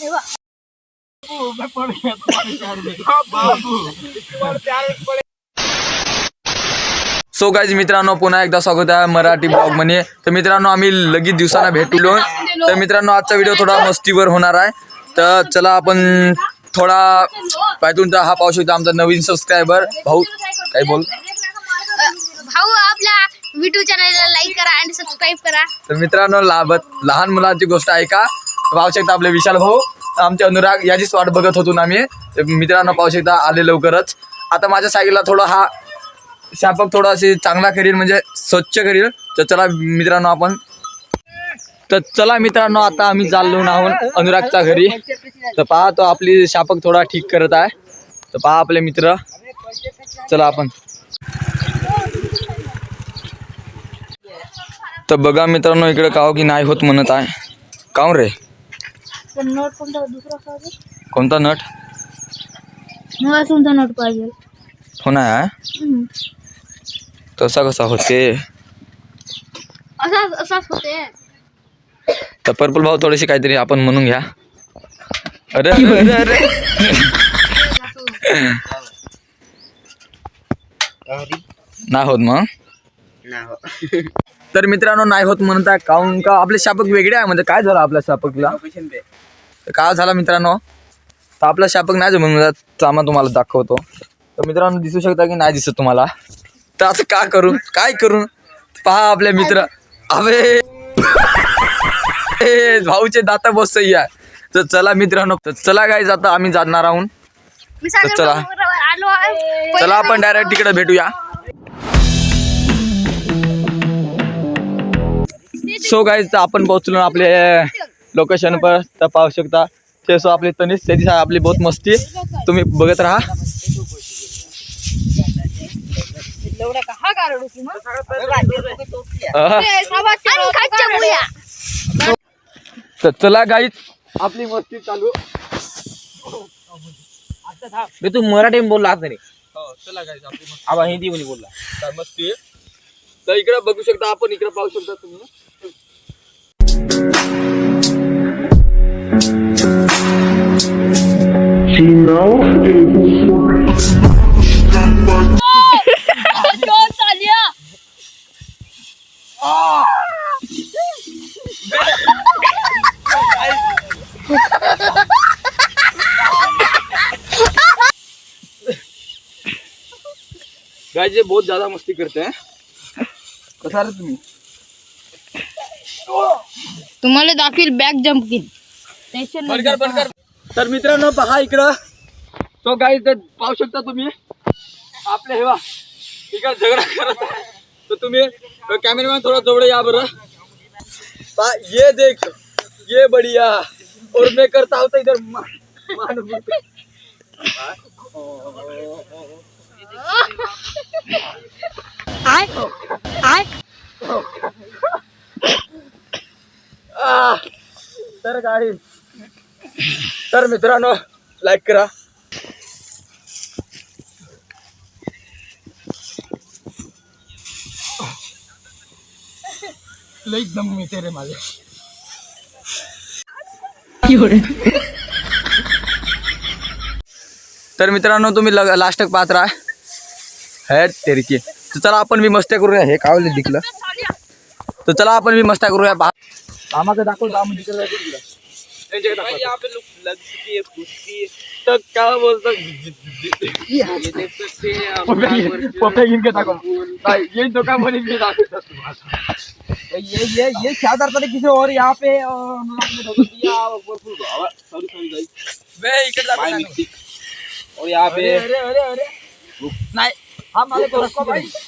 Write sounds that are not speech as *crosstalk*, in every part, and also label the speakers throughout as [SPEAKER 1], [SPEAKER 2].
[SPEAKER 1] हे.
[SPEAKER 2] So guys मित्रांनो पुन्हा एकदा स्वागत आहे मराठी ब्लॉगमध्ये. तर मित्रांनो आम्ही लगेच दिवसांना भेटलो. तर मित्रांनो आजचा व्हिडिओ थोडा मस्तीवर होणार आहे. तर चला आपण थोडा पायथून हा पाहू शकतो आमचा नवीन सबस्क्रायबर भाऊ काय बोल?
[SPEAKER 1] भाऊ आपल्या युट्यूब चॅनलला लाईक करा आणि सबस्क्राईब करा.
[SPEAKER 2] तर मित्रांनो लाभत लहान मुलांची गोष्ट आहे का? पाहू शकता आपले विशाल भाऊ आमचे अनुराग याचीच वाट बघत होतो ना आम्ही. तर मित्रांनो पाहू शकता आले लवकरच. आता माझ्या साईडला थोडा हा शापक थोडा असे चांगला करील म्हणजे स्वच्छ करील. तर चला मित्रांनो आपण. तर चला मित्रांनो आता आम्ही चाललो नाहून अनुरागच्या घरी. तर पहा तो आपली शापक थोडा ठीक करत आहे. तर पहा आपले मित्र. चला आपण. तर बघा मित्रांनो इकडे काव की नाही होत म्हणत आहे. काऊन रे?
[SPEAKER 1] पण नोट कोणता? दुसरा पाहिजे
[SPEAKER 2] कोणता नट?
[SPEAKER 1] मला तुमचा नोट पाहिजे?
[SPEAKER 2] हो? आहे तसा कसा होते?
[SPEAKER 1] असाच असाच होते.
[SPEAKER 2] तर पर्पल भाऊ थोडीशी काहीतरी आपण म्हणून घ्या. अरे अरे अरे *laughs* नाही होत मग. *laughs* तर मित्रांनो नाही होत म्हणत आहे काहून का? आपले शापक वेगळे आहे म्हणजे काय झालं आपल्या शापकला? तर काय झाला मित्रांनो? तर आपला शापक नाही जमून चामा तुम्हाला दाखवतो. तर मित्रांनो दिसू शकता की नाही दिसत तुम्हाला? तर असं का करू? काय करू? पहा आपले मित्र अबे! ए, भाऊचे दाता बस सही आहे. तर चला मित्रांनो तर चला गाईज आता आम्ही जाणार आहोत. चला. चला आपण डायरेक्ट तिकडे भेटूया. सो गाईज तर आपण पोहोचलो आपले लोकेशन पर. तर पाहू शकता ते सो आपले तनिष ते दिसा आपली बहुत मस्ती तुम्ही बघत राहा. तर चला गाईज आपली मस्ती चालू.
[SPEAKER 3] मी तू मराठी बोलला आज रे.
[SPEAKER 2] हो चला गाईज आपली
[SPEAKER 3] हिंदी मध्ये बोलला.
[SPEAKER 2] काय मस्ती तर इकडे बघू शकता आपण इकडे पाहू शकता तुम्ही. गाय जे बहुत ज्यादा मस्ती करते हैं। कसा रे तुम्ही?
[SPEAKER 1] तुम्हाला दाखवील बॅक जम्पिंग टेन्शन
[SPEAKER 2] तर मित्रांनो पहा इकडं. तो गाय पाहू शकता तुम्ही. आपले हेवा इकडे झगडा करत आहे. तर तुम्ही कॅमेरामॅन थोडा जवळ या बरं. पहा, ये देख ये बढ़िया. और मैं करता होता इधर मान- आह, तर गाडी. तर मित्रांनो लाईक करा. लईक दम मिळते रे माझे. तर मित्रांनो तुम्ही लास्ट पाहत राहा. है तर चला आपण मी मस्त्या करूया. हे कावले दिखलं. तर चला आपण मी मस्त्या करूया. मामाचं दाखव जा म्हणजे तिकडे जायचं तिकडं. त्यांच्याकडे दाखव.
[SPEAKER 3] यहाँ पे लोग लगती है कुश्ती
[SPEAKER 2] तर काय बोलतो
[SPEAKER 3] ये देख सकते हैं हम
[SPEAKER 2] पप्या
[SPEAKER 3] यहाँ पर
[SPEAKER 2] घेऊन- पप्या घेऊन काय दाखव नाही, ये दुकानमध्ये मी दाखवतो
[SPEAKER 3] ये ये ये क्या करता था किसी और यहाँ पे? अ, आपने धोखा दिया। सॉरी सॉरी गाइस
[SPEAKER 2] बे इकडे दाखव
[SPEAKER 3] माय
[SPEAKER 2] ना.
[SPEAKER 3] मिस्टेक और यहाँ
[SPEAKER 2] अरे
[SPEAKER 3] पे
[SPEAKER 2] अरे अरे। अरे नाही हा मालिक रुको भाई। ए, रुको भाई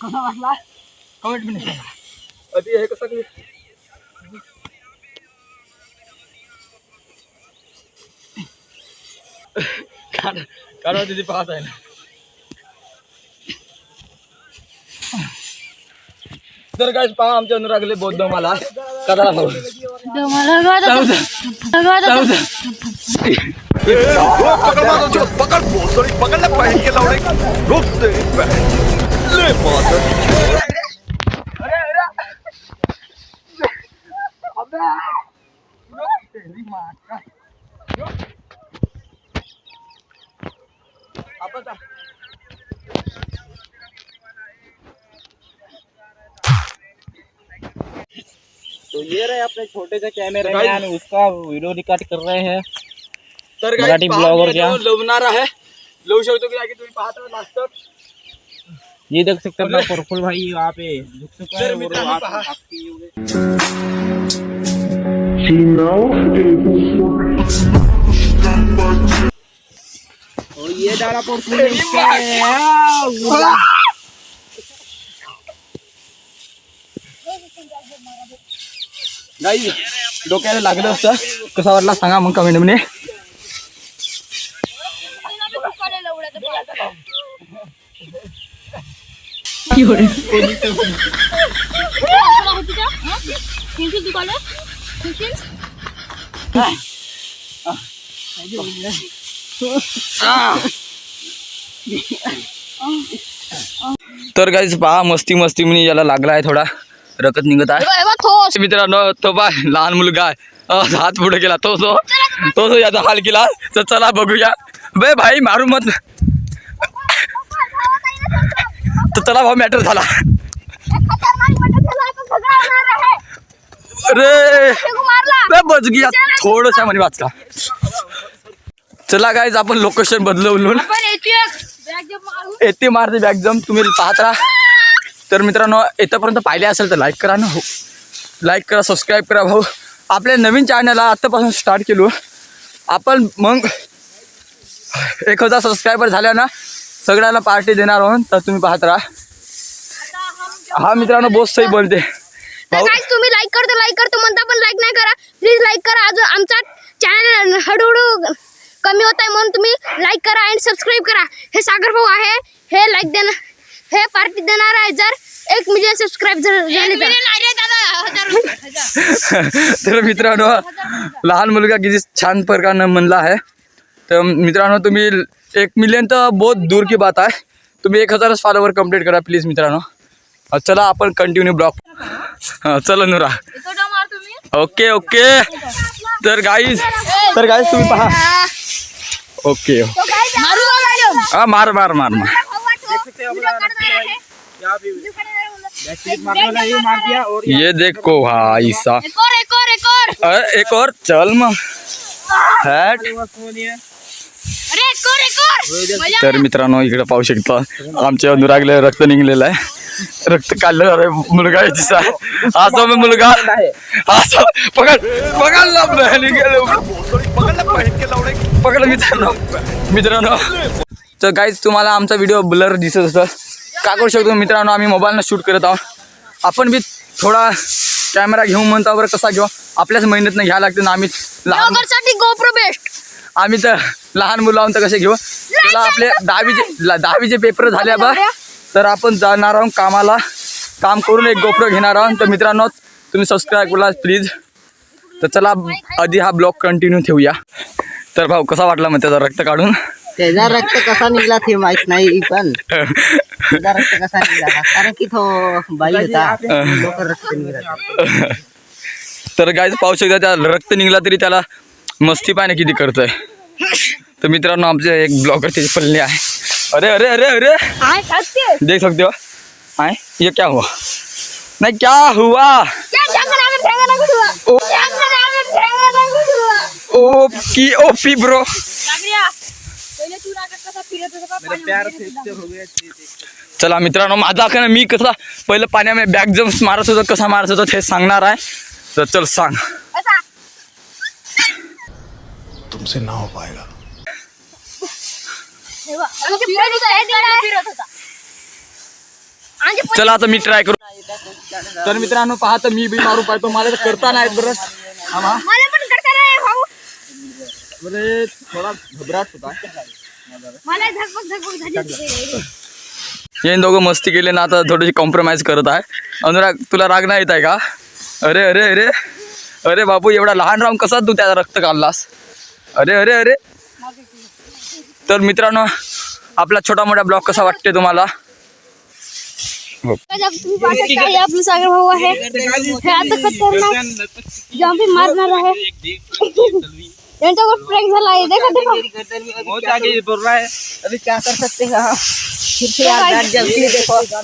[SPEAKER 2] कसा वाटला? कमेंट कसं कारण तिथे पाहत आहे ना. तर काय पहा आमच्या अनुरागले बौद्ध मला. कदा *laughs*
[SPEAKER 4] पकड़ भोसड़ी पकड़ ले पहन के लौड़े रुक तेरी बहन ले माता
[SPEAKER 3] तो ये रहे अपने छोटे से कैमरे मैन, उसका वीडियो रिकॉर्ड कर रहे हैं।
[SPEAKER 2] तर
[SPEAKER 3] मराठी
[SPEAKER 2] क्या? लवणार आहे. लवू शकतो की नाही तुम्ही पाहता लास्ट
[SPEAKER 3] ये देख सकते हैं अपना प्रफुल भाई वहाँ पे. झुक चुका है
[SPEAKER 2] सर,
[SPEAKER 3] और. आपकी ये गई। और ये डाला
[SPEAKER 2] नाही डोक्याला लागलं असतं. कसा वाटला सांगा मग कमेंटमध्ये. तर काहीच पहा मस्ती मस्ती म्हणे याला लागला आहे थोडा. रकत निघत आहे. मित्रांनो तो बा लहान मुलगा आहे. हात पुढे गेला तो तो तो तो याचा हाल केला. तर चला बघूया. बे भाई मारू मत. तर चला भाऊ मॅटर झाला. अरे! बे बच गया थोडस म्हणे वाचला. चला गाईज आपण लोकेशन बदलवून येते मारते बॅग जम. तुम्ही पाहत राहा. तर मित्रांनो येतापर्यंत पाहिले असेल तर लाईक करा ना हो. लाईक करा सबस्क्राईब करा भाऊ. आपल्या नवीन चॅनलला आत्तापासून स्टार्ट केलो. आपण मग एक हजार सबस्क्रायबर झाल्या ना सगळ्यांना पार्टी देणार आहोत तर तुम्ही पाहत राहा. हा मित्रांनो बोस सही बोलते.
[SPEAKER 1] तुम्ही लाईक करतो लाईक करतो म्हणता पण लाईक नाही करा. प्लीज लाईक करा. अजून आमचा चॅनल हळूहळू कमी होत आहे म्हणून तुम्ही लाईक करा आणि सबस्क्राईब करा. हे सागर भाऊ आहे. हे लाईक देणार हे पार्टी देणार आहे. जर एक मिलियन सबस्क्राईब झाले तर.
[SPEAKER 2] तर मित्रांनो लहान मुलगा किती छान प्रकारे म्हणला आहे. तर मित्रांनो तुम्ही एक मिलियन तर बहुत दूर की बात आहे तुम्ही एक हजारच फॉलोवर कंप्लीट करा प्लीज़ मित्रांनो। अं, चला आपण कंटिन्यू ब्लॉग चला नुरा। ओके ओके तर गाईज तर गाईज तुम्ही पहा। ओके हा मार मार मार मार।
[SPEAKER 3] ये मार दिया और
[SPEAKER 2] ये देखो भाई साहब।
[SPEAKER 1] एक और एक और एक और।
[SPEAKER 2] अरे, एक और चल मग हॅट तर मित्रांनो इकडे पाहू शकता आमच्या अनुरागले रक्त निघलेलं आहे. रक्त काढलं अरे मुलगा आहे तिचा. असा मग मुलगा असा पकड पकड ना बहिणी गेलो
[SPEAKER 4] भोसड़ी पकड़ ले पहन के लौड़े
[SPEAKER 2] पकड मित्रांनो. मित्रांनो. तर काहीच तुम्हाला आमचा व्हिडिओ ब्लर दिसत असतं का करू शकतो मित्रांनो आम्ही मोबाईलनं शूट करत आहोत. आपण बी थोडा कॅमेरा घेऊन म्हणतो बरं कसा घेऊ. आपल्याच मेहनत घ्यायला लागते ना आम्ही
[SPEAKER 1] लहानसाठी गोप्रो बेस्ट
[SPEAKER 2] आम्ही तर लहान मुलं आहोत तर कसे घेऊ? तुला आपले दहावीचे दहावीचे पेपर झाले बा तर आपण जाणार आहोत कामाला. काम करून एक गोप्रो घेणार आहोत. तर मित्रांनो तुम्ही सबस्क्राईब करा प्लीज तर चला आधी हा ब्लॉग कंटिन्यू ठेवूया. तर भाऊ कसा वाटला मग त्याचा रक्त काढून?
[SPEAKER 5] त्याचा रक्त कसा निघला ते माहीत नाही पण त्याचा रक्त कसा निघाला कारण की तो बाई होता. लवकर रक्त निघाला
[SPEAKER 2] तर काय पाहू शकता त्या रक्त निघला तरी त्याला मस्ती पाहणे किती करतोय तर मित्रांनो आमचे एक ब्लॉगर त्याचे पल्ले आहे. अरे अरे अरे अरे. देख सकते हो. आए ये क्या हुआ? नहीं क्या हुआ? OP OP bro.
[SPEAKER 3] हो
[SPEAKER 2] चला मित्रांनो माझा का मी कसा पहिलं पाण्यामध्ये बॅक जम्प मारत होतो कसा मारत होतो हे सांगणार आहे. तर चल सांग.
[SPEAKER 4] तुमसे ना हो पाएगा।
[SPEAKER 2] चला आता मी ट्राय करू. तर मित्रांनो पहा तर मी बी मारू पाहतो. मला तर करता नाही बरं आम्हा
[SPEAKER 1] मला पण करता नाही भाऊ.
[SPEAKER 3] अरे थोडा घबराट होता.
[SPEAKER 2] हे दोघं मस्ती केले ना आता थोडीशी कॉम्प्रोमाइज करत आहे. अनुराग तुला राग नाही येत आहे का? अरे अरे अरे. अरे बाबू एवढा लहान राहून कसा तू त्याचा रक्त काढलास? अरे अरे अरे. तर मित्रांनो, आपला छोटा मोठा ब्लॉग कसा वाटते तुम्हाला?
[SPEAKER 1] तुम्ही पाहू शकता आपलं सागर देखा
[SPEAKER 3] रहा है
[SPEAKER 5] अभी क्या कर सकते हैं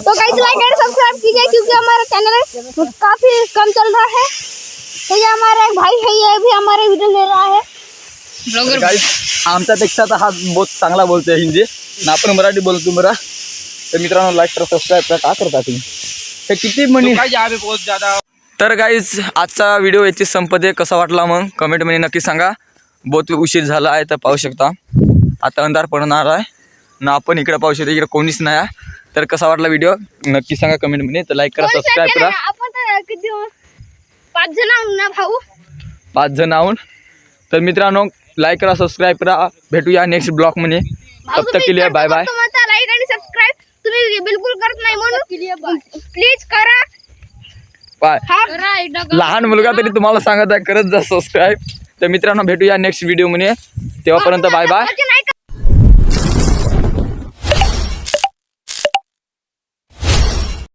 [SPEAKER 1] तो गाइस लाइक एंड सब्सक्राइब कीजिए, क्योंकि हमारा चैनल काफ़ी कम चल रहा है। तो ये हमारा एक भाई है, ये भी हमारे वीडियो ले रहा है।
[SPEAKER 2] आमच्यापेक्षा तर हा बहुत चांगला बोलतोय हिंदी. ना आपण मराठी बोलतो बरं. तर मित्रांनो लाईक करा सबस्क्राईब करा. का करता तुम्ही? हे किती म्हणी?
[SPEAKER 3] तो बहुत
[SPEAKER 2] तर गाईज आजचा व्हिडिओ याची संपते कसा वाटला मग? कमेंटमध्ये नक्की सांगा. बहुत उशीर झाला आहे तर पाहू शकता. आता अंधार पडणार आहे. ना आपण इकडे पाहू शकतो. इकडे कोणीच नाही आहे. तर कसा वाटला व्हिडिओ नक्की सांगा कमेंटमध्ये तर लाईक करा सबस्क्राईब करा.
[SPEAKER 1] नाही, आपण तर किती पाच जण आहोत ना भाऊ?
[SPEAKER 2] पाच जण आहोत. तर मित्रांनो लाईक करा सबस्क्राईब करा. भेटूया नेक्स्ट ब्लॉगमध्ये तब तक के लिए बाय बाय
[SPEAKER 1] लाईक आणि सबस्क्राईब तुम्ही बिलकुल करत नाही म्हणून प्लीज करा.
[SPEAKER 2] बाय लहान मुलगा तरी तुम्हाला सांगत आहे करत जा सबस्क्राईब तर मित्रांनो भेटूया नेक्स्ट व्हिडिओमध्ये तेव्हापर्यंत बाय बाय